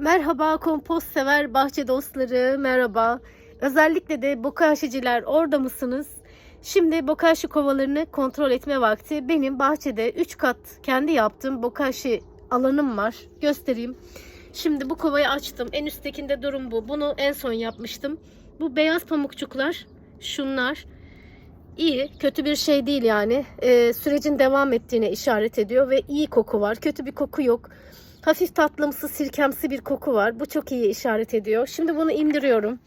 Merhaba kompost sever bahçe dostları merhaba. Özellikle de bokaşiciler orada mısınız? Şimdi bokashi kovalarını kontrol etme vakti. Benim bahçede 3 kat kendi yaptığım bokashi alanım var. Göstereyim. Şimdi bu kovayı açtım. En üsttekinde durum bu. Bunu en son yapmıştım. Bu beyaz pamukçuklar şunlar iyi. Kötü bir şey değil yani. Ee, sürecin devam ettiğine işaret ediyor ve iyi koku var. Kötü bir koku yok. Hafif tatlımsı, sirkemsi bir koku var. Bu çok iyi işaret ediyor. Şimdi bunu indiriyorum.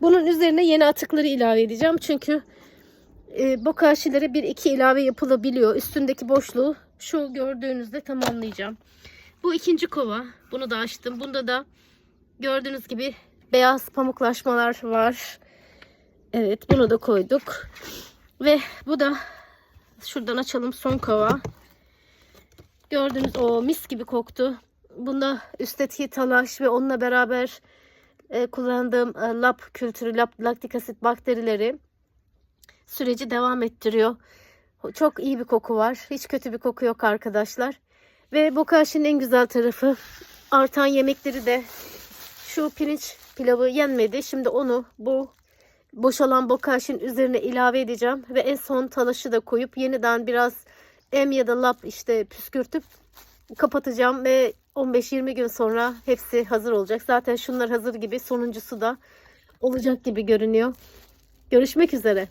Bunun üzerine yeni atıkları ilave edeceğim. Çünkü e, bokaşilere bir iki ilave yapılabiliyor. Üstündeki boşluğu şu gördüğünüzde tamamlayacağım. Bu ikinci kova. Bunu da açtım. Bunda da gördüğünüz gibi beyaz pamuklaşmalar var. Evet bunu da koyduk. Ve bu da şuradan açalım son kova. Gördüğünüz o mis gibi koktu. Bunda üstteki talaş ve onunla beraber e, kullandığım e, lab kültürü, lab, laktik asit bakterileri süreci devam ettiriyor. Çok iyi bir koku var. Hiç kötü bir koku yok arkadaşlar. Ve bokaşinin en güzel tarafı artan yemekleri de şu pirinç pilavı yenmedi. Şimdi onu bu boşalan bokaşin üzerine ilave edeceğim. Ve en son talaşı da koyup yeniden biraz em ya da lap işte püskürtüp kapatacağım ve 15-20 gün sonra hepsi hazır olacak. Zaten şunlar hazır gibi sonuncusu da olacak gibi görünüyor. Görüşmek üzere.